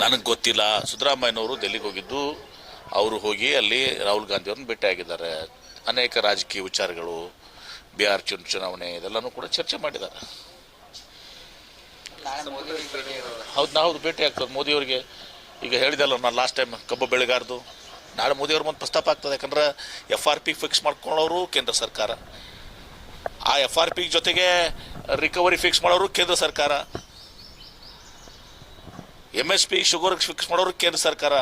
ನನಗೆ ಗೊತ್ತಿಲ್ಲ. ಸಿದ್ದರಾಮಯ್ಯನವರು ದೆಲ್ಲಿಗೆ ಹೋಗಿದ್ದು, ಅವರು ಹೋಗಿ ಅಲ್ಲಿ ರಾಹುಲ್ ಗಾಂಧಿಯವ್ರನ್ನ ಭೇಟಿಯಾಗಿದ್ದಾರೆ ಅನೇಕ ರಾಜಕೀಯ ವಿಚಾರಗಳು, ಬಿಹಾರ್ ಚುನ್ ಚುನಾವಣೆ ಇದೆಲ್ಲನೂ ಕೂಡ ಚರ್ಚೆ ಮಾಡಿದ್ದಾರೆ. ಹೌದು ನಾ ಹೌದು ಭೇಟಿ ಆಗ್ತದೆ ಮೋದಿಯವರಿಗೆ ಈಗ ಹೇಳಿದಲ್ಲ ನಾನು ಲಾಸ್ಟ್ ಟೈಮ್ ಕಬ್ಬು ಬೆಳೆಗಾರದು. ನಾಳೆ ಮೋದಿಯವ್ರ ಮುಂದೆ ಪ್ರಸ್ತಾಪ ಆಗ್ತದೆ. ಯಾಕಂದ್ರೆ ಎಫ್ ಆರ್ ಪಿ ಫಿಕ್ಸ್ ಮಾಡ್ಕೊಳ್ಳೋರು ಕೇಂದ್ರ ಸರ್ಕಾರ. ಆ ಎಫ್ ಆರ್ ಪಿ ಜೊತೆಗೆ ರಿಕವರಿ ಫಿಕ್ಸ್ ಮಾಡೋರು ಕೇಂದ್ರ ಸರ್ಕಾರ. M S P sugar fix ಮಾಡೋರು ಕೇಂದ್ರ ಸರ್ಕಾರ.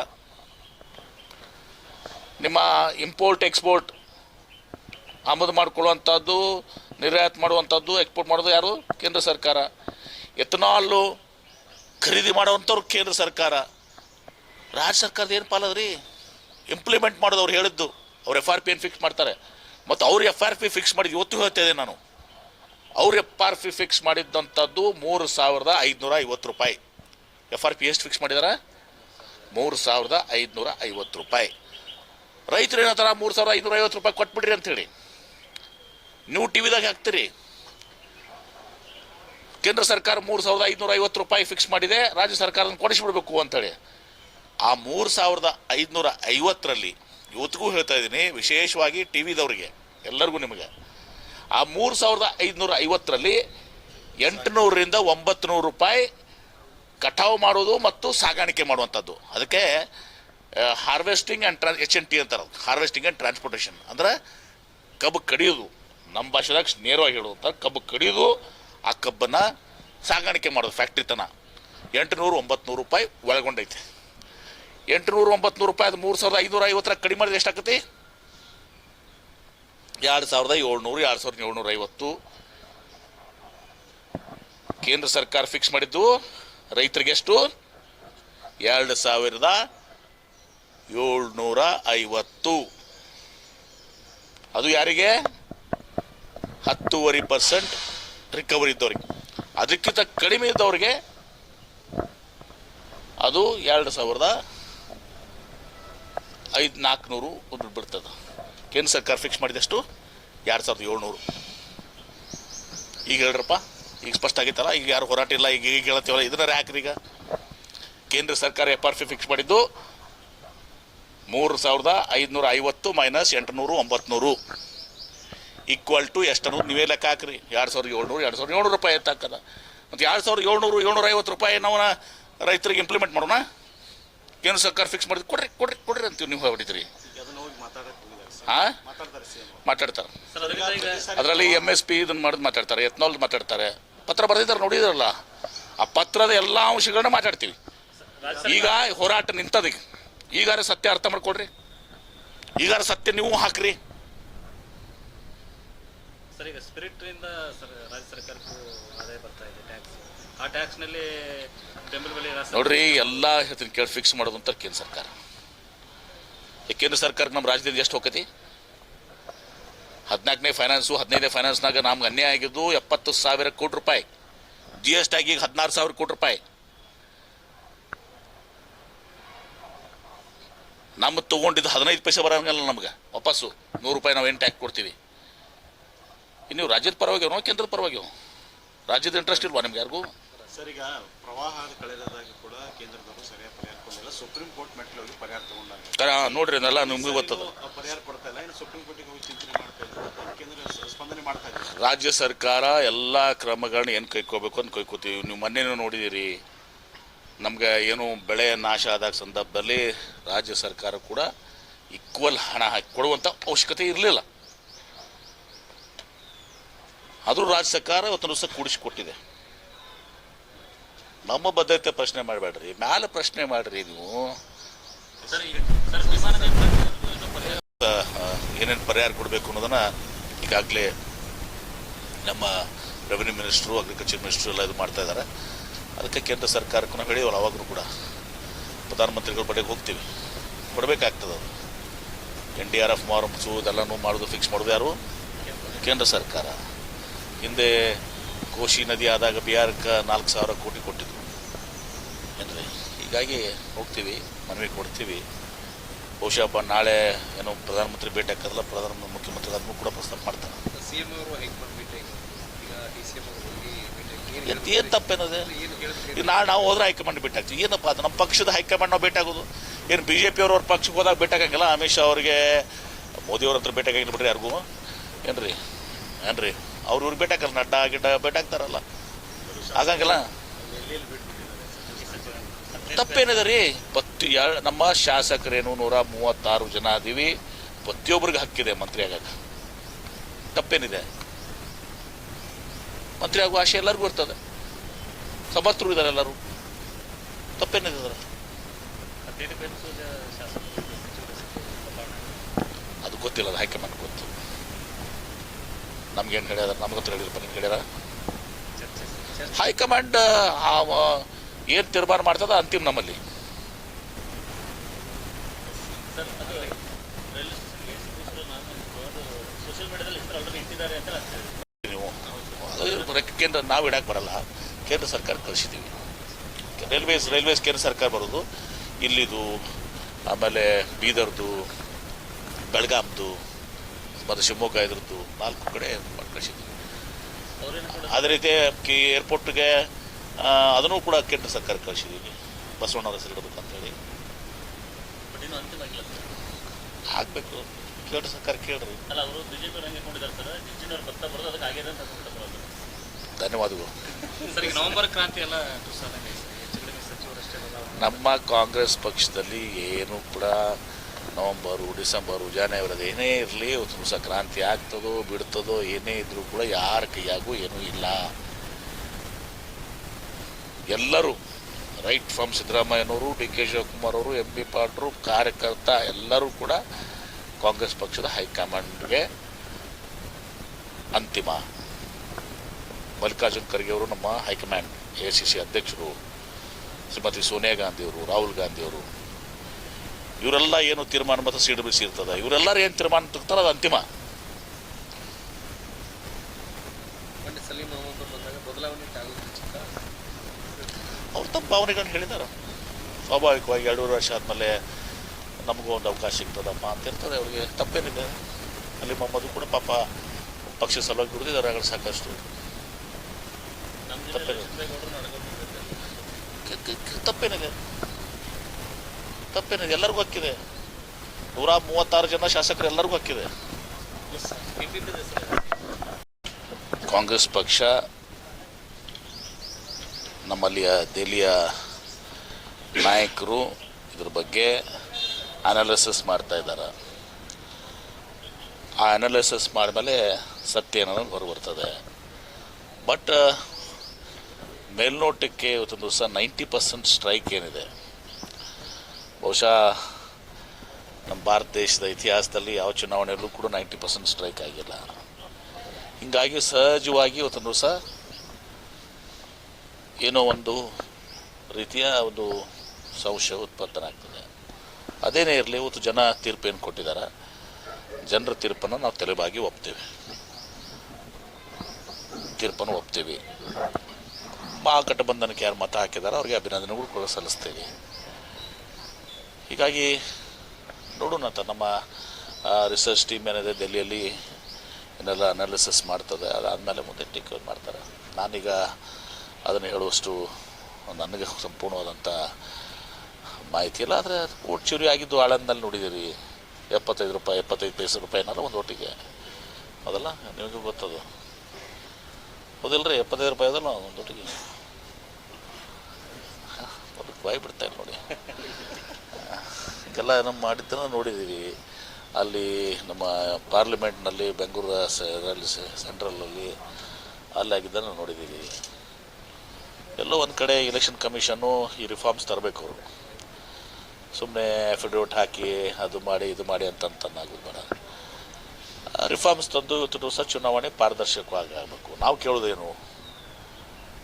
ನಿಮ್ಮ ಇಂಪೋರ್ಟ್ ಎಕ್ಸ್ಪೋರ್ಟ್ ಆಮದು ಮಾಡಿಕೊಳ್ಳುವಂಥದ್ದು, ನಿರ್ಯಾತ ಮಾಡುವಂಥದ್ದು ಎಕ್ಸ್ಪೋರ್ಟ್ ಮಾಡೋದು ಯಾರು? ಕೇಂದ್ರ ಸರ್ಕಾರ. ಎಥನಾಲು ಖರೀದಿ ಮಾಡುವಂಥವ್ರು ಕೇಂದ್ರ ಸರ್ಕಾರ. ರಾಜ್ಯ ಸರ್ಕಾರದ ಏನು ಪಾಲದ್ರಿ? ಇಂಪ್ಲಿಮೆಂಟ್ ಮಾಡೋದು ಅವ್ರು ಹೇಳಿದ್ದು. ಅವ್ರು ಎಫ್ ಆರ್ ಪಿ ಏನು ಫಿಕ್ಸ್ ಮಾಡ್ತಾರೆ. ಮತ್ತು ಅವ್ರು ಎಫ್ ಆರ್ ಪಿ ಫಿಕ್ಸ್ ಮಾಡಿದ್ದು ಇವತ್ತು ಹೇಳ್ತಿದ್ದೆ ನಾನು. ಅವ್ರು ಎಫ್ ಆರ್ ಪಿ ಫಿಕ್ಸ್ ಮಾಡಿದ್ದಂಥದ್ದು ಮೂರು ಸಾವಿರದ ಐದುನೂರ ಐವತ್ತು ರೂಪಾಯಿ. ಎಫ್ ಆರ್ ಪಿ ಎಷ್ಟು ಫಿಕ್ಸ್ ಮಾಡಿದ್ದಾರೆ ಮೂರು ಸಾವಿರದ ಐದುನೂರ ಐವತ್ತು ರೂಪಾಯಿ. ರೈತರು ಏನಂತಾರ ಮೂರು ಸಾವಿರದ ಐನೂರ ಐವತ್ತು ರೂಪಾಯಿ ಕೊಟ್ಬಿಡ್ರಿ ಅಂತೇಳಿ. ನೀವು ಟಿ ವಿದಾಗ ಹಾಕ್ತೀರಿ. ಕೇಂದ್ರ ಸರ್ಕಾರ ಮೂರು ಸಾವಿರದ ಐದುನೂರ ಐವತ್ತು ರೂಪಾಯಿ ಫಿಕ್ಸ್ ಮಾಡಿದೆ. ರಾಜ್ಯ ಸರ್ಕಾರನ ಕೊಡಿಸ್ಬಿಡ್ಬೇಕು ಅಂತೇಳಿ. ಆ ಮೂರು ಸಾವಿರದ ಐದುನೂರ ಐವತ್ತರಲ್ಲಿ ಇವತ್ತಿಗೂ ಹೇಳ್ತಾ ಇದ್ದೀನಿ, ವಿಶೇಷವಾಗಿ ಟಿ ವಿದವ್ರಿಗೆ ಎಲ್ಲರಿಗೂ ನಿಮಗೆ. ಆ ಮೂರು ಸಾವಿರದ ಐದುನೂರ ಐವತ್ತರಲ್ಲಿ ಎಂಟುನೂರರಿಂದ ಒಂಬತ್ತು ನೂರು ರೂಪಾಯಿ ಕಟಾವು ಮಾಡೋದು ಮತ್ತು ಸಾಗಾಣಿಕೆ ಮಾಡುವಂಥದ್ದು. ಅದಕ್ಕೆ harvesting and trans H N T ಅಂತಾರೆ ಹಾರ್ವೆಸ್ಟಿಂಗ್ ಆ್ಯಂಡ್ ಟ್ರಾನ್ಸ್ಪೋರ್ಟೇಷನ್ ಅಂದ್ರೆ ಕಬ್ಬು ಕಡಿಯೋದು. ನಮ್ಮ ಭಾಷೆದಾಗ ನೇರವಾಗಿ ಹೇಳುವಂಥ ಕಬ್ಬು ಕಡಿಯೋದು, ಆ ಕಬ್ಬನ್ನು ಸಾಗಾಣಿಕೆ ಮಾಡೋದು ಫ್ಯಾಕ್ಟ್ರಿ ತನ. ಎಂಟುನೂರು ಒಂಬತ್ತು ನೂರು ರೂಪಾಯಿ ಒಳಗೊಂಡೈತೆ. ಎಂಟುನೂರು ಒಂಬತ್ತು ರೂಪಾಯಿ ಅದು ಮೂರು ಸಾವಿರದ ಐನೂರ ಐವತ್ತರ ಕಡಿಮೆ ಮಾಡಿದ್ರೆ ಎಷ್ಟಾಗತ್ತೆ ಎರಡು ಸಾವಿರದ ಏಳ್ನೂರು, ಎರಡು ಸಾವಿರದ ಏಳ್ನೂರ ಐವತ್ತು ಕೇಂದ್ರ ಸರ್ಕಾರ ಫಿಕ್ಸ್ ಮಾಡಿದ್ದು ರೈತರಿಗೆ ಎಷ್ಟು? ಎರಡು ಸಾವಿರದ ಏಳ್ನೂರ ಐವತ್ತು. ಅದು ಯಾರಿಗೆ? ಹತ್ತೂವರೆ ಪರ್ಸೆಂಟ್ ರಿಕವರಿ ಇದ್ದವ್ರಿಗೆ. ಅದಕ್ಕಿಂತ ಕಡಿಮೆ ಇದ್ದವ್ರಿಗೆ ಅದು ಎರಡು ಸಾವಿರದ ಐದು ನಾಲ್ಕುನೂರು ದುಡ್ಡು ಬಿಡ್ತದೆ ಕೇಂದ್ರ ಸರ್ಕಾರ ಫಿಕ್ಸ್ ಮಾಡಿದಷ್ಟು? ಎರಡು ಸಾವಿರದ ಏಳ್ನೂರು. ಈಗ ಹೇಳ್ರಪ್ಪ. ಈಗ ಸ್ಪಷ್ಟ ಆಗೈತಲ್ಲ ಈಗ ಯಾರು ಹೋರಾಟ ಇಲ್ಲ ಈಗ ಈಗ ಹೇಳ್ತೀವಲ್ಲ ಇದನ್ನ ಯಾಕ್ರಿ ಈಗ? ಕೇಂದ್ರ ಸರ್ಕಾರ ಎಫ್ ಆರ್ ಪಿ ಫಿಕ್ಸ್ ಮಾಡಿದ್ದು ಮೂರು ಸಾವಿರದ ಐದುನೂರ ಐವತ್ತು ಮೈನಸ್ ಎಂಟುನೂರು ಒಂಬತ್ನೂರು. ಈಕ್ವಲ್ ಟು ಎಷ್ಟು ಅನ್ನೋದು ನೀವೇ ಲೆಕ್ಕ ಹಾಕ್ರಿ. ಎರಡು ಸಾವಿರದ ಏಳ್ನೂರು ಎರಡು ಸಾವಿರದ ಏಳ್ನೂರು ರೂಪಾಯಿ ಎತ್ತಾಕದ ಮತ್ತು ಎರಡು ಸಾವಿರದ ಏಳ್ನೂರು ಏಳ್ನೂರ ಐವತ್ತು ರೂಪಾಯಿ ನಾವು ರೈತರಿಗೆ ಇಂಪ್ಲಿಮೆಂಟ್ ಮಾಡೋಣ. ಕೇಂದ್ರ ಸರ್ಕಾರ ಫಿಕ್ಸ್ ಮಾಡಿದ್ರು ಕೊಡ್ರಿ ಕೊಡ್ರಿ ಕೊಡ್ರಿ ಅಂತೀವಿ ನೀವು ಹೊಡಿತೀರಿ ಅದನ್ನ ಹೋಗಿ ಮಾತಾಡಕ್ಕೆ ಹೋಗಿದ್ದಾರೆ ಸರ್ ಹಾಂ ಮಾತಾಡ್ತಾರೆ. ಸಿಎಂ ಮಾತಾಡ್ತಾರೆ ಸರ್ ಅದರಿಂದ ಈಗ ಅದರಲ್ಲಿ ಎಂ ಎಸ್ ಪಿ ಇದನ್ನು ಮಾಡೋದು ಮಾತಾಡ್ತಾರೆ ಎತ್ನಾಲ್ ಮಾತಾಡ್ತಾರೆ. ಪತ್ರ ಬರೆದಿದ್ದಾರೆ ನೋಡಿದಾರಲ್ಲ? ಆ ಪತ್ರದ ಎಲ್ಲ ಅಂಶಗಳನ್ನ ಮಾತಾಡ್ತೀವಿ. ಈಗ ಹೋರಾಟ ನಿಂತದೀಗ ಈಗಾರ ಸತ್ಯ ಅರ್ಥ ಮಾಡ್ಕೊಡ್ರಿ ಈಗಾರ ಸತ್ಯ ನೀವು ಹಾಕ್ರಿ. ನೋಡ್ರಿ ಎಲ್ಲ ಹೇಳ್ತೀನಿ ಕೇಳಿ ಫಿಕ್ಸ್ ಮಾಡೋದು ಅಂತ ಕೇಂದ್ರ ಸರ್ಕಾರ. ಕೇಂದ್ರ ಸರ್ಕಾರಕ್ಕೆ ನಮ್ಮ ರಾಜ್ಯದಿಂದ ಎಷ್ಟು ಹೋಗತಿ ಹದಿನಾಲ್ಕನೇ ಫೈನಾನ್ಸು ಹದಿನೈದನೇ ಫೈನಾನ್ಸ್ನಾಗ ನಮ್ಗೆ ಅನ್ಯಾಯ ಆಗಿದ್ದು ಎಪ್ಪತ್ತು ಸಾವಿರ ಕೋಟಿ ರೂಪಾಯಿ. ಜಿ ಎಸ್ ಟಿ ಈಗ ಹದಿನಾರು ಸಾವಿರ ಕೋಟಿ ರೂಪಾಯಿ. ನಮ್ಮ ತೊಗೊಂಡಿದ್ದು ಹದಿನೈದು ಪೈಸೆ ಬರೋಂಗಲ್ಲ ನಮ್ಗೆ. ವಾಪಸ್ಸು ನೂರು ರೂಪಾಯಿ ನಾವು ಏನು ಟ್ಯಾಕ್ಸ್ ಕೊಡ್ತೀವಿ. ಇನ್ನು ನೀವು ರಾಜ್ಯದ ಪರವಾಗಿ ಕೇಂದ್ರದ ಪರವಾಗಿ ರಾಜ್ಯದ ಇಂಟ್ರೆಸ್ಟ್ ಇಲ್ವಾ ನಿಮ್ಗೆ ಯಾರಿಗೂ? ಸರ್ ಈಗ ಪ್ರವಾಹ ಕಳೆದಾಗ ಕೂಡ ಕೇಂದ್ರದವರು ಸರಿಯಾಗಿ ಪರಿಹಾರ ಕೊಡಲಿಲ್ಲ. ಸುಪ್ರೀಂ ಕೋರ್ಟ್ ಮೆಟ್ಲು ಹೋಗಿ ಪರಿಹಾರ ತಗೊಂಡಾಗ. ನೋಡ್ರಿ ಅದೆಲ್ಲ ನಿಮ್ಗೆ ಗೊತ್ತದ. ಪರಿಹಾರ ಕೊಡ್ತಾ ಇಲ್ಲ. ಇನ್ನು ಸುಪ್ರೀಂ ಕೋರ್ಟಿಗೆ ಹೋಗಿ ಚಿಂತನೆ ಮಾಡ್ತಾ ಕೇಂದ್ರ ಸ್ಪಂದನೆ ಮಾಡ್ತಾ ಇಲ್ಲ ರಾಜ್ಯ ಸರ್ಕಾರ ಎಲ್ಲ ಕ್ರಮಗಳನ್ನ ಏನು ಕೈಕೋಬೇಕು ಅಂತ ಕೈಕೋತೀವಿ ನೀವು ಮೊನ್ನೆನೂ ನೋಡಿದ್ದೀರಿ ನಮ್ಗೆ ಏನು ಬೆಳೆ ನಾಶ ಆದಾಗ ಸಂದರ್ಭದಲ್ಲಿ ರಾಜ್ಯ ಸರ್ಕಾರ ಕೂಡ ಈಕ್ವಲ್ ಹಣ ಹಾಕಿ ಕೊಡುವಂಥ ಅವಶ್ಯಕತೆ ಇರಲಿಲ್ಲ. ಆದರೂ ರಾಜ್ಯ ಸರ್ಕಾರ ಇವತ್ತು ಕೂಡಿಸಿಕೊಟ್ಟಿದೆ. ನಮ್ಮ ಬದ್ಧತೆ ಪ್ರಶ್ನೆ ಮಾಡಬೇಡ್ರಿ. ಮ್ಯಾಲೆ ಪ್ರಶ್ನೆ ಮಾಡ್ರಿ ನೀವು. ಏನೇನು ಪರಿಹಾರ ಕೊಡಬೇಕು ಅನ್ನೋದನ್ನ ಈಗಾಗಲೇ ನಮ್ಮ ರೆವಿನ್ಯೂ ಮಿನಿಸ್ಟ್ರು ಅಗ್ರಿಕಲ್ಚರ್ ಮಿನಿಸ್ಟ್ರು ಎಲ್ಲ ಇದು ಮಾಡ್ತಾ ಇದ್ದಾರೆ ಅದಕ್ಕೆ ಕೇಂದ್ರ ಸರ್ಕಾರಕ್ಕೂ ನಾವು ಹೇಳಿವಲ್ಲ ಅವಾಗಲೂ ಕೂಡ. ಪ್ರಧಾನಮಂತ್ರಿಗಳ ಬಳಿಗೆ ಹೋಗ್ತೀವಿ. ಕೊಡಬೇಕಾಗ್ತದೆ ಅದು. N D R F norms ಇದೆಲ್ಲನೂ ಮಾಡೋದು ಫಿಕ್ಸ್ ಮಾಡೋದು ಯಾರು? ಕೇಂದ್ರ ಸರ್ಕಾರ. ಹಿಂದೆ ಕೋಶಿ ನದಿ ಆದಾಗ ಬಿಹಾರಕ್ಕೆ ನಾಲ್ಕು ಸಾವಿರ ಕೋಟಿ ಕೊಟ್ಟಿದ್ರು. ಹೀಗಾಗಿ ಹೋಗ್ತೀವಿ ಮನವಿ ಕೊಡ್ತೀವಿ. ಬಹುಶಃ ನಾಳೆ ಏನೋ ಪ್ರಧಾನಮಂತ್ರಿ ಭೇಟಿ ಹಾಕಲ್ಲ ಪ್ರಧಾನ ಮುಖ್ಯಮಂತ್ರಿ ಅದನ್ನು ಕೂಡ ಪ್ರಸ್ತಾಪ ಮಾಡ್ತಾರೆ. ಏನು ತಪ್ಪೇನದೆ? ಏನು ಈಗ ನಾಳೆ ನಾವು ಹೋದ್ರೆ ಹೈಕಮಾಂಡ್ ಭೇಟಿ ಆಗ್ತೀವಿ. ಏನಪ್ಪ ಅದು? ನಮ್ಮ ಪಕ್ಷದ ಹೈಕಮಾಂಡ್ ನಾವು ಭೇಟಿ ಆಗೋದು. ಏನು ಬಿ ಜೆ ಪಿಯವ್ರ ಅವ್ರ ಪಕ್ಷಕ್ಕೆ ಹೋದಾಗ ಭೇಟಿ ಆಗಂಗಿಲ್ಲ? ಅಮಿತ್ ಶಾ ಅವ್ರಿಗೆ ಮೋದಿಯವ್ರ ಹತ್ರ ಭೇಟಿ ಆಗಿಲ್ಲ ಬಿಡ್ರಿ ಯಾರಿಗೂ? ಏನ್ರಿ? ಏನ್ರಿ? ಅವ್ರು ಇವ್ರಿಗೆ ಭೇಟಿ ಆಗಲ್ಲ ನಡ್ಡ ಗಿಡ್ಡ ಭೇಟಿ ಆಗ್ತಾರಲ್ಲ. ಆಗಂಗಿಲ್ಲ? ತಪ್ಪೇನಿದೆ ರೀ ಎಳ್- ನಮ್ಮ ಶಾಸಕರೇನು ನೂರ ಮೂವತ್ತಾರು ಜನ ಅದೀವಿ. ಪ್ರತಿಯೊಬ್ಬರಿಗೆ ಹಕ್ಕಿದೆ, ಮಂತ್ರಿ ಆಗಕ್ಕೆ. ತಪ್ಪೇನಿದೆ? ಮಂತ್ರಿ ಆಗುವ ಆಶೆ ಎಲ್ಲರಿಗೂ ಇರ್ತದೆ. ಸಮರ್ಥರು ಇದ್ದಾರೆ ಎಲ್ಲರೂ. ತಪ್ಪೇನಿದೆ ಅದು ಗೊತ್ತಿಲ್ಲ, ಅದು ಹೈಕಮಾಂಡ್ ಗೊತ್ತು. ನಮ್ಗೇನು ಹೇಳ್ಯಾರ? ನಮ್ಗೆ ಹೇಳಿರಪ್ಪ ನಿಮ್ಗೆ ಹೇಳ್ಯಾರ? ಹೈಕಮಾಂಡ್ ಆ ಏನು ತೀರ್ಮಾನ ಮಾಡ್ತದ ಅಂತಿಮ ನಮ್ಮಲ್ಲಿ. ಕೇಂದ್ರ ನಾವು ಇಡಕ್ಕೆ ಬರಲ್ಲ. ಕೇಂದ್ರ ಸರ್ಕಾರ ಕಳಿಸಿದ್ದೀವಿ ರೈಲ್ವೇಸ್ ರೈಲ್ವೇಸ್ ಕೇಂದ್ರ ಸರ್ಕಾರ ಬರೋದು. ಇಲ್ಲಿದು ಆಮೇಲೆ ಬೀದರ್ದು ಬೆಳಗಾಮ್ದು ಮತ್ತು ಶಿವಮೊಗ್ಗ ಇದ್ರದ್ದು ನಾಲ್ಕು ಕಡೆ ಕಳಿಸಿದ್ದೀವಿ ಕೂಡ ಅದೇ ರೀತಿ ಕಿ ಏರ್ಪೋರ್ಟ್ಗೆ ಅದನ್ನು ಕೂಡ ಕೇಂದ್ರ ಸರ್ಕಾರ ಕಳಿಸಿದ್ದೀವಿ ಬಸವಣ್ಣವ್ರ ಹೆಸರು ಇನ್ನೂ ಅಂತಿಮ ಆಗಬೇಕು. ಕೇಂದ್ರ ಸರ್ಕಾರ ಕೇಳ್ರಿ. ಅಲ್ಲ ಅವರು ಬಿಜೆಪಿ ಹಂಗೆ ಸರ್. ಜಿಜ್ಜಿನವ್ರು ಬರೋದು ಅದಕ್ಕೆ ಆಗಿದೆ ಅಂತ ಅನ್ಕೊಂತ ಬರೋದು ಧನ್ಯವಾದಗಳು. ಸರ್ ಈಗ ನವೆಂಬರ್ ಕ್ರಾಂತಿ ಎಲ್ಲ ನಮ್ಮ ಕಾಂಗ್ರೆಸ್ ಪಕ್ಷದಲ್ಲಿ ಏನು ಕೂಡ ನವಂಬರು ಡಿಸೆಂಬರು ಜನವರಿ ಏನೇ ಇರಲಿ ಒಂದು ಸಂಕ್ರಾಂತಿ ಕ್ರಾಂತಿ ಆಗ್ತದೋ ಬಿಡ್ತದೋ ಏನೇ ಇದ್ರೂ ಕೂಡ ಯಾರ ಕೈಯಾಗೂ ಏನೂ ಇಲ್ಲ. ಎಲ್ಲರೂ, ರೈಟ್ ಫ್ರಮ್ ಸಿದ್ದರಾಮಯ್ಯನವರು, ಡಿ ಕೆ ಶಿವಕುಮಾರ್ ಅವರು, ಎಂ ಬಿ ಪಾಟ್ರು ಕಾರ್ಯಕರ್ತ ಎಲ್ಲರೂ ಕೂಡ ಕಾಂಗ್ರೆಸ್ ಪಕ್ಷದ ಹೈಕಮಾಂಡ್ಗೆ ಅಂತಿಮ. ಮಲ್ಲಿಕಾರ್ಜುನ್ ಖರ್ಗೆ ಅವರು ನಮ್ಮ ಹೈಕಮಾಂಡ್, ಎ ಸಿ ಸಿ ಅಧ್ಯಕ್ಷರು, ಶ್ರೀಮತಿ ಸೋನಿಯಾ ಗಾಂಧಿಯವರು ರಾಹುಲ್ ಗಾಂಧಿಯವರು ಇವರೆಲ್ಲ ಏನು ತೀರ್ಮಾನ ಮತ್ತು ಸಿ ಡಬ್ಲ್ಯೂ ಸಿ ಇರ್ತದೆ ಇವರೆಲ್ಲರೂ ಏನು ತೀರ್ಮಾನ ತಗ್ತಾರೆ ಅದು ಅಂತಿಮ. ತಮ್ಮ ಭಾವನೆಗಳನ್ನ ಹೇಳಿದ್ದಾರೆ ಸ್ವಾಭಾವಿಕವಾಗಿ ಎರಡೂವರೆ ವರ್ಷ ಆದಮೇಲೆ ನಮಗೂ ಒಂದು ಅವಕಾಶ ಸಿಗ್ತದಪ್ಪ ಅಂತ ಇರ್ತದೆ ಅವ್ರಿಗೆ ತಪ್ಪೇನಿದೆ. ಅಲ್ಲಿ ಮೊಹಮ್ಮದು ಕೂಡ ಪಾಪ ಪಕ್ಷ ಸಲುವಾಗಿ ದುಡಿದಿದ್ದಾರೆ ಆಗಲಿ ಸಾಕಷ್ಟು ತಪ್ಪೇನಿದೆ. ತಪ್ಪೇನಿದೆ. ಎಲ್ಲರಿಗೂ ಹಕ್ಕಿದೆ. ನೂರ ಮೂವತ್ತಾರು ಜನ ಶಾಸಕರು ಎಲ್ಲರಿಗೂ ಹಕ್ಕಿದೆ. ಕಾಂಗ್ರೆಸ್ ಪಕ್ಷ ನಮ್ಮಲ್ಲಿಯ ದೆಹಲಿಯ ನಾಯಕರು ಇದ್ರ ಬಗ್ಗೆ ಅನಾಲಿಸಿಸ್ ಮಾಡ್ತಾ ಇದ್ದಾರೆ. ಆ ಅನಾಲಿಸಿಸ್ ಮಾಡಿದ್ಮೇಲೆ ಸತ್ಯ ಅನ್ನೋದು ಹೊರಬರ್ತದೆ. ಬಟ್ ಮೇಲ್ನೋಟಕ್ಕೆ ಇವತ್ತೊಂದು ದಿವಸ ನೈಂಟಿ ಪರ್ಸೆಂಟ್ ಸ್ಟ್ರೈಕ್ ಏನಿದೆ. ಬಹುಶಃ ನಮ್ಮ ಭಾರತ ದೇಶದ ಇತಿಹಾಸದಲ್ಲಿ ಯಾವ ಚುನಾವಣೆಯಲ್ಲೂ ಕೂಡ ನೈಂಟಿ ಪರ್ಸೆಂಟ್ ಸ್ಟ್ರೈಕ್ ಆಗಿಲ್ಲ. ಹೀಗಾಗಿ ಸಹಜವಾಗಿ ಇವತ್ತೊಂದು ದಿವಸ ಏನೋ ಒಂದು ರೀತಿಯ ಒಂದು ಸಂಶಯ ಉತ್ಪತ್ತನಾಗ್ತದೆ ಆಗ್ತದೆ. ಅದೇನೇ ಇರಲಿ, ಇವತ್ತು ಜನ ತೀರ್ಪೇನು ಕೊಟ್ಟಿದ್ದಾರೆ ಜನರ ತೀರ್ಪನ್ನು ನಾವು ತಲೆಬಾಗಿ ಒಪ್ತೇವೆ. ತೀರ್ಪನ್ನು ಒಪ್ತೀವಿ. ಮಹಾಗಠಬಂಧನಕ್ಕೆ ಯಾರು ಮತ ಹಾಕಿದ್ದಾರೆ ಅವ್ರಿಗೆ ಅಭಿನಂದನೆಗಳು ಕೂಡ ಸಲ್ಲಿಸ್ತೇವೆ. ಹೀಗಾಗಿ ನೋಡೋಣ ನಮ್ಮ ರಿಸರ್ಚ್ ಟೀಮ್ ಏನಿದೆ, ದೆಹಲಿಯಲ್ಲಿ ಏನೆಲ್ಲ ಅನಾಲಿಸಿಸ್ ಮಾಡ್ತದೆ, ಅದಾದಮೇಲೆ ಮುಂದೆ ಟೇಕ್ ಮಾಡ್ತಾರೆ. ನಾನೀಗ ಅದನ್ನು ಹೇಳುವಷ್ಟು ನನಗೆ ಸಂಪೂರ್ಣವಾದಂಥ ಮಾಹಿತಿ ಇಲ್ಲ. ಆದರೆ ಕೋಟ್ ಚೂರಿ ಆಗಿದ್ದು ಆಳಂದಲ್ಲಿ ನೋಡಿದ್ದೀರಿ. ಎಪ್ಪತ್ತೈದು ರೂಪಾಯಿ, ಎಪ್ಪತ್ತೈದು ಪೈಸೆ ರೂಪಾಯಿನಲ್ಲ ಒಂದು ಒಟ್ಟಿಗೆ. ಅದಲ್ಲ, ನಿಮಗೂ ಗೊತ್ತದು. ಹೌದಿಲ್ಲ ರೀ ಎಪ್ಪತ್ತೈದು ರೂಪಾಯಿ ಅದಲ್ಲ ಒಂದು ಒಟ್ಟಿಗೆ. ಬಾಯಿ ಬಿಡ್ತಾ ಇಲ್ಲ ನೋಡಿ. ಇದೆಲ್ಲ ನಮ್ಮ ಮಾಡಿದ್ದನ್ನು ನೋಡಿದ್ದೀವಿ ಅಲ್ಲಿ ನಮ್ಮ ಪಾರ್ಲಿಮೆಂಟ್ನಲ್ಲಿ ಬೆಂಗಳೂರು ಸೆಂಟ್ರಲಲ್ಲಿ ಅಲ್ಲಿ ಆಗಿದ್ದನ್ನು ನೋಡಿದ್ದೀವಿ ಎಲ್ಲೋ ಒಂದು ಕಡೆ ಎಲೆಕ್ಷನ್ ಕಮಿಷನ್ನು ಈ ರಿಫಾರ್ಮ್ಸ್ ತರಬೇಕು ಅವರು ಸುಮ್ಮನೆ ಅಫಿಡವಿಟ್ ಹಾಕಿ ಅದು ಮಾಡಿ, ಇದು ಮಾಡಿ ಅಂತ ಅಂತನ್ನಾಗೋದು ಬೇಡ. ರಿಫಾರ್ಮ್ಸ್ ತಂದು ಇವತ್ತು ದಿವಸ ಚುನಾವಣೆ ಪಾರದರ್ಶಕವಾಗಿ ಆಗಬೇಕು. ನಾವು ಕೇಳೋದೇನು?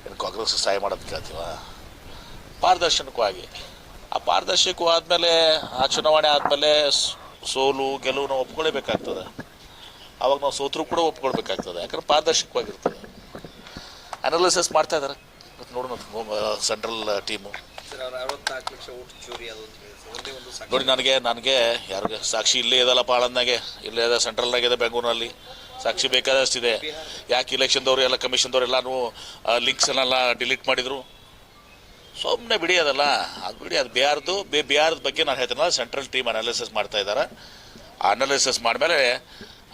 ಏನು ಕಾಂಗ್ರೆಸ್ ಸಹಾಯ ಮಾಡೋದು ಕೇಳ್ತೀವ? ಪಾರದರ್ಶಕವಾಗಿ ಆ ಪಾರದರ್ಶಕವಾದ್ಮೇಲೆ ಆ ಚುನಾವಣೆ ಆದಮೇಲೆ ಸೋಲು, ಗೆಲುವು ನಾವು ಒಪ್ಕೊಳ್ಳೇಬೇಕಾಗ್ತದೆ ಅವಾಗ ನಾವು ಸೋತರೂ ಕೂಡ ಒಪ್ಕೊಳ್ಬೇಕಾಗ್ತದೆ. ಯಾಕಂದ್ರೆ ಪಾರದರ್ಶಕವಾಗಿರ್ತದೆ. ಅನಾಲಿಸಿಸ್ ಮಾಡ್ತಾ ಇದ್ದಾರೆ ನೋಡೋಣ ಸೆಂಟ್ರಲ್ ಟೀಮು. ನೋಡಿ ನನಗೆ ನನಗೆ ಯಾರಿಗೆ ಸಾಕ್ಷಿ ಇಲ್ಲೇ ಇದಲ್ಲ ಪಾಳಂದಾಗೆ. ಇಲ್ಲೇ ಇದೆ ಸೆಂಟ್ರಲ್ನಾಗ ಇದೆ ಬೆಂಗಳೂರಿನಲ್ಲಿ ಸಾಕ್ಷಿ ಬೇಕಾದಷ್ಟಿದೆ. ಯಾಕೆ ಇಲೆಕ್ಷನ್ದವ್ರು ಎಲ್ಲ ಕಮಿಷನ್ದವ್ರು ನೀವು ಲಿಂಕ್ಸನ್ನೆಲ್ಲ ಡಿಲೀಟ್ ಮಾಡಿದರು? ಸುಮ್ಮನೆ ಬಿಡಿ ಅದಲ್ಲ. ಅದು ಬಿಡಿ ಅದು ಬಿಹಾರದ್ದು ಬೇ ಬಿಹಾರದ ಬಗ್ಗೆ ನಾನು ಹೇಳ್ತೀನಲ್ಲ ಸೆಂಟ್ರಲ್ ಟೀಮ್ ಅನಾಲಿಸಿಸ್ ಮಾಡ್ತಾ ಇದ್ದಾರೆ ಆ ಅನಾಲಿಸಿಸ್ ಮಾಡಿದ್ಮೇಲೆ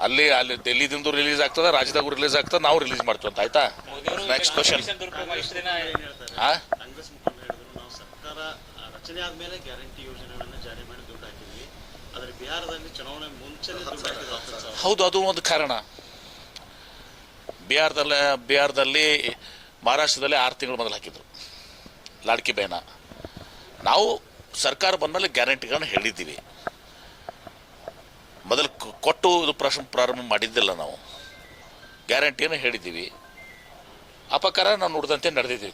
ಅಲ್ಲಿ ಅಲ್ಲಿ ಡೆಲ್ಲಿದಿಂದ ರಿಲೀಸ್ ಆಗ್ತದೆ ರಾಜ್ಯದಾಗೂ ರಿಲೀಸ್ ಆಗ್ತದೆ ನಾವು ರಿಲೀಸ್ ಮಾಡ್ತೀವಿ ಅಂತ ಆಯ್ತಾ ನೆಕ್ಸ್ಟ್ ಕ್ವಶನ್ ಹಾಂ ಹೌದು ಅದು ಒಂದು ಕಾರಣ. ಬಿಹಾರದಲ್ಲಿ ಬಿಹಾರದಲ್ಲಿ ಮಹಾರಾಷ್ಟ್ರದಲ್ಲಿ ಆರು ತಿಂಗಳು ಮೊದಲು ಹಾಕಿದ್ರು. ಲಾಡ್ಕಿ ಬೇನ. ನಾವು ಸರ್ಕಾರ ಬಂದಮೇಲೆ ಗ್ಯಾರಂಟಿಗಳನ್ನು ಹೇಳಿದ್ದೀವಿ. ಮೊದಲು ಕೊಟ್ಟು ಇದು ಪ್ರಶ್ನೆ ಪ್ರಾರಂಭ ಮಾಡಿದ್ದಿಲ್ಲ ನಾವು. ಗ್ಯಾರಂಟಿಯನ್ನು ಹೇಳಿದ್ದೀವಿ. ಅಪಕಾರ ನಾವು ನುಡಿದಂತೆ ನಡೆದಿದ್ದೀವಿ.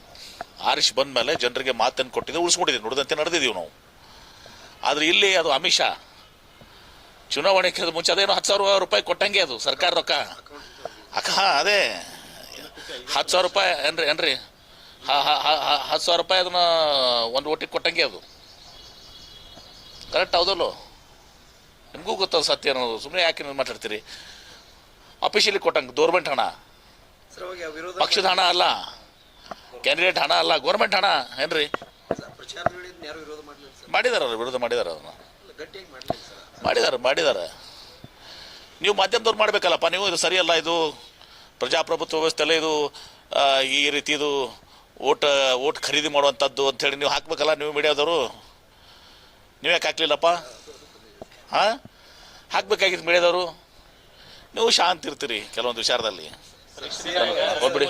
ಆರಿಶ್ ಬಂದ ಮೇಲೆ ಜನರಿಗೆ ಮಾತನ್ನು ಕೊಟ್ಟಿದ್ದೆ, ಉಳಿಸ್ಕೊಂಡಿದ್ದೀವಿ. ನುಡಿದಂತೆ ನಡೆದಿದ್ದೀವಿ ನಾವು. ಆದರೆ ಇಲ್ಲಿ ಅದು ಅಮಿಷ. ಚುನಾವಣೆ ಕೇಳಿದ ಮುಂಚೆ ಅದೇನೋ ಹತ್ತು ಸಾವಿರ ರೂಪಾಯಿ ಕೊಟ್ಟಂಗೆ ಅದು ಸರ್ಕಾರ ರೊಕ್ಕ. ಅಕ್ಕ ಹಾಂ ಅದೇ. ಹತ್ತು ಸಾವಿರ ರೂಪಾಯಿ ಏನ್ರಿ ಏನ್ರಿ? ಹ- ಹ- ಹತ್ತು ಸಾವಿರ ರೂಪಾಯಿ ಅದನ್ನ ಒಂದು ಓಟಿಗೆ ಕೊಟ್ಟಂಗೆ ಅದು. ಕರೆಕ್ಟ್ ಹೌದಲ್ಲೋ? ನಿಮಗೂ ಗೊತ್ತದ ಸತ್ಯ ಅನ್ನೋದು. ಸುಮ್ಮನೆ ಯಾಕೆ ನೀವು ಮಾತಾಡ್ತೀರಿ? ಅಫಿಷಿಯಲಿ ಕೊಟ್ಟಂಗೆ ಗೌರ್ಮೆಂಟ್ ಹಣ. ಪಕ್ಷದ ಹಣ ಅಲ್ಲ. ಕ್ಯಾಂಡಿಡೇಟ್ ಹಣ ಅಲ್ಲ. ಗೌರ್ಮೆಂಟ್ ಹಣ. ಏನ್ರಿ? ಮಾಡಿದಾರ ವಿರೋಧ ಮಾಡಿದಾರ ಅದನ್ನ ಮಾಡಿದ್ದಾರೆ ಮಾಡಿದ್ದಾರೆ ನೀವು ಮಾಧ್ಯಮದವ್ರು ಮಾಡಬೇಕಲ್ಲಪ್ಪ. ನೀವು ಇದು ಸರಿಯಲ್ಲ ಇದು. ಪ್ರಜಾಪ್ರಭುತ್ವ ವ್ಯವಸ್ಥೆಲ್ಲ ಇದು ಈ ರೀತಿ ಇದು ಓಟ್ ಓಟ್ ಖರೀದಿ ಮಾಡುವಂಥದ್ದು ಅಂಥೇಳಿ ನೀವು ಹಾಕ್ಬೇಕಲ್ಲ ನೀವು ಮೀಡಿಯಾದವರು? ನೀವು ಯಾಕೆ ಹಾಕ್ಲಿಲ್ಲಪ್ಪ? ಹಾಂ ಹಾಕ್ಬೇಕಾಗಿತ್ತು ಮೀಡಿಯಾದವರು ನೀವು ಶಾಂತ ಇರ್ತೀರಿ ಕೆಲವೊಂದು ವಿಚಾರದಲ್ಲಿ. ಹೋಗ್ಬಿಡಿ.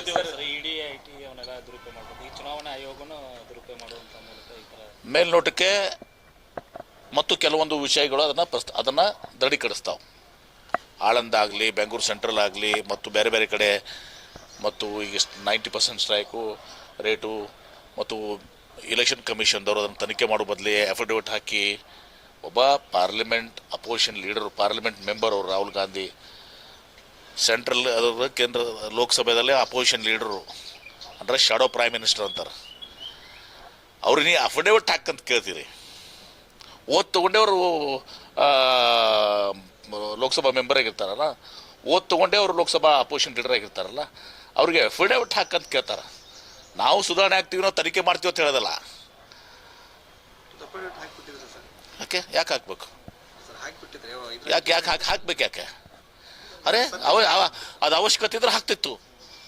ಮೇಲ್ನೋಟಕ್ಕೆ ಮತ್ತು ಕೆಲವೊಂದು ವಿಷಯಗಳು ಅದನ್ನು ಪ್ರಸ್ತ, ಅದನ್ನು ದೃಢೀಕರಿಸ್ತಾವೆ. ಆಳಂದಾಗಲಿ, ಬೆಂಗಳೂರು ಸೆಂಟ್ರಲ್ ಆಗಲಿ, ಮತ್ತು ಬೇರೆ ಬೇರೆ ಕಡೆ, ಮತ್ತು ಈಗ ನೈಂಟಿ ಪರ್ಸೆಂಟ್ ಸ್ಟ್ರೈಕು ರೇಟು, ಮತ್ತು ಇಲೆಕ್ಷನ್ ಕಮಿಷನ್ದವರು ಅದನ್ನು ತನಿಖೆ ಮಾಡೋ ಬದಲಿ ಅಫಿಡವಿಟ್ ಹಾಕಿ ಒಬ್ಬ parliament opposition leader, parliament member ಅವರು ರಾಹುಲ್ ಗಾಂಧಿ ಸೆಂಟ್ರಲ್ ಅದರ ಕೇಂದ್ರ ಲೋಕಸಭೆದಲ್ಲಿ ಅಪೋಸಿಷನ್ ಲೀಡರು. ಅಂದರೆ ಶಾಡೋ ಪ್ರೈಮ್ ಮಿನಿಸ್ಟರ್ ಅಂತಾರೆ. ಅವ್ರಿಗೆ ನೀವು ಅಫಿಡೇವಿಟ್ ಹಾಕಂತ ಕೇಳ್ತೀರಿ. ಓದ್ ತೊಗೊಂಡೇ ಅವರು ಲೋಕಸಭಾ ಮೆಂಬರ್ ಆಗಿರ್ತಾರಲ್ಲ, ಓದ್ ತೊಗೊಂಡೇ ಅವರು ಲೋಕಸಭಾ ಅಪೋಸಿಷನ್ ಲೀಡರ್ ಆಗಿರ್ತಾರಲ್ಲ, ಅವ್ರಿಗೆ ಅಫಿಡೇವಿಟ್ ಹಾಕಂತ ಕೇಳ್ತಾರೆ. ನಾವು ಸುಧಾರಣೆ ಆಗ್ತೀವಿ ನಾವು ತನಿಖೆ ಮಾಡ್ತೀವಿ ಅಂತ ಹೇಳೋದಲ್ಲ. ಯಾಕೆ ಯಾಕೆ ಹಾಕ್ಬೇಕು? ಯಾಕೆ ಯಾಕೆ ಹಾಕಿ ಹಾಕ್ಬೇಕು ಯಾಕೆ? ಅರೆ ಅವ ಅದು ಅವಶ್ಯಕತೆ ಇದ್ರೆ ಹಾಕ್ತಿತ್ತು.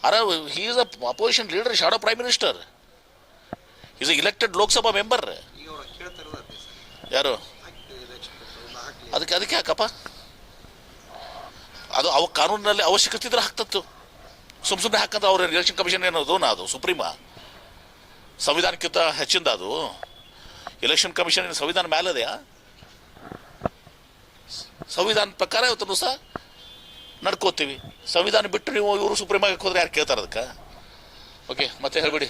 ಅರೆ he is a opposition leader shadow prime minister is a elected Lok Sabha member ಯಾರು? ಅದಕ್ಕೆ ಅದಕ್ಕೆ ಯಾಕಪ್ಪ? ಅದು ಅವ ಕಾನೂನಿನಲ್ಲಿ ಅವಶ್ಯಕತೆ ಇದ್ರೆ ಹಾಕ್ತತ್ತು. ಸುಮ್ ಸುಮ್ಮನೆ ಹಾಕಂತ ಅವ್ರ ಎಲೆಕ್ಷನ್ ಕಮಿಷನ್ ಏನದು ನಾ ಅದು ಸುಪ್ರೀಮ? ಸಂವಿಧಾನಕ್ಕಿಂತ ಹೆಚ್ಚಿಂದ ಅದು? ಎಲೆಕ್ಷನ್ ಕಮಿಷನ್ ಸಂವಿಧಾನ ಮೇಲದೆಯಾ ಸಂವಿಧಾನ ಪ್ರಕಾರ ಇವತ್ತು ಸಹ ನಡ್ಕೋತೀವಿ. ಸಂವಿಧಾನ ಬಿಟ್ಟು ನೀವು ಇವರು ಸುಪ್ರೀಂ ಆಗಿ ಹೋದ್ರೆ ಯಾರು ಕೇಳ್ತಾರೆ ಅದಕ್ಕೆ? ಓಕೆ ಮತ್ತೆ ಹೇಳ್ಬಿಡಿ.